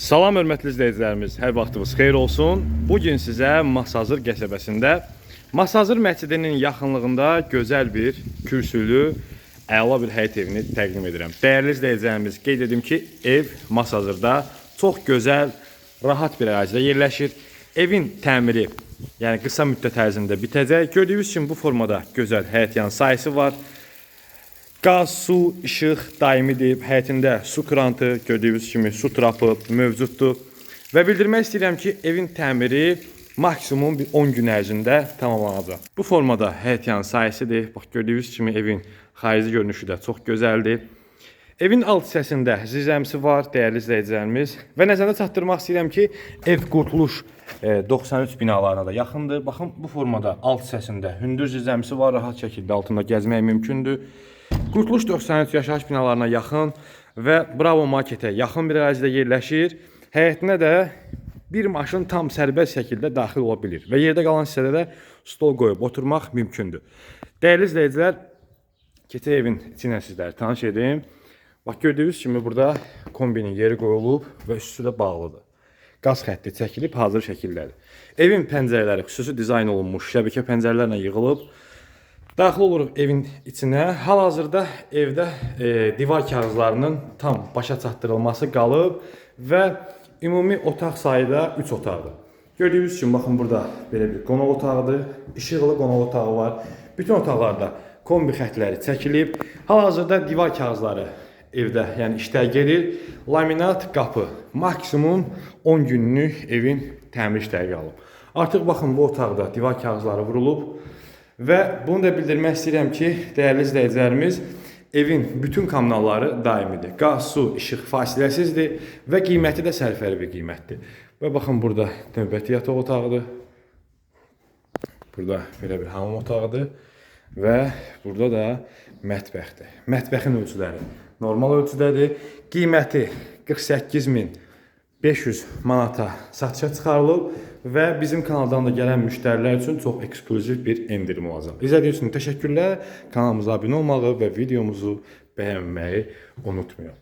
Salam hörmətli izləyicilərimiz, hər vaxtınız xeyir olsun. Bu gün sizə Masazır qəsəbəsində Masazır məscidinin yaxınlığında gözəl bir kürsülü, əla bir həyət evini təqdim edirəm. Dəyərli izləyicilərimiz, qeyd edim ki, ev Masazırda çox gözəl, rahat bir ərazidə yerləşir. Evin təmiri, yəni qısa müddət ərzində bitəcək. Gördüyünüz kimi bu formada gözəl həyət yan sayısı var. Qaz, su, işıq daimidir. Həyətində su krantı, gördüyünüz kimi su trapı mövcuddur. Və bildirmək istəyirəm ki, evin təmiri maksimum bir 10 gün ərzində tamamlanacaq. Bu formada həyət yan sayəsidir. Bax gördüyünüz kimi evin xarici görünüşü də çox gözəldir. Evin alt hissəsində zirzəmisi var, dəyərli izləyicilərimiz. Və nəzərdə çatdırmaq istəyirəm ki, ev Qurtuluş e, 93 binalarına da yaxındır. Baxın bu formada alt hissəsində hündür zirzəmisi var, rahat şəkildə altında gəzmək mümkündür. Qurtuluş 93 yaşayış binalarına yaxın və Bravo marketə yaxın bir ərazidə yerləşir. Həyətinə də bir maşın tam sərbəst şəkildə daxil ola bilir və yerdə qalan hissədə də stol qoyub oturmaq mümkündür. Dəyərli izləyicilər, keçək evin içi ilə sizləri tanış edim. Bax gördüyünüz kimi burada kombinin yeri qoyulub və üstü də bağlıdır. Qaz xətti çəkilib hazır şəkildədir. Evin pəncərələri xüsusi dizayn olunmuş şəbəkə pəncərələrlə yığılıb. Daxil oluruq evin içinə. Hal-hazırda evdə e, divar kağızlarının tam başa çatdırılması qalıb və ümumi otaq sayı da 3 otaqdır. Gördüyünüz kimi baxın burada belə bir qonaq otağıdır, işıqlı qonaq otağı var. Bütün otaqlarda kombi xətləri çəkilib. Hal-hazırda divar kağızları evdə, yəni işdə gedir. Laminat qapı maksimum 10 günlük evin təmir işləri qalıb. Artıq baxın bu otaqda divar kağızları vurulub. Və bunu da bildirmək istəyirəm ki, dəyərli izləyicilərimiz, evin bütün kommunalları daimidir. Qaz, su, işıq fasiləsizdir və qiyməti də sərfəli bir qiymətdir. Və baxın burada növbəti yataq otağıdır. Burada belə bir hamam otağıdır və burada da mətbəxdir. Mətbəxin ölçüləri normal ölçüdədir. Qiyməti 48500 manata satışa çıxarılıb və bizim kanaldan da gələn müştərilər üçün çox ekskluziv bir endirim olacaq. İzlədiyiniz üçün təşəkkürlər. Kanalımıza abunə olmağı və videomuzu bəyənməyi unutmayın.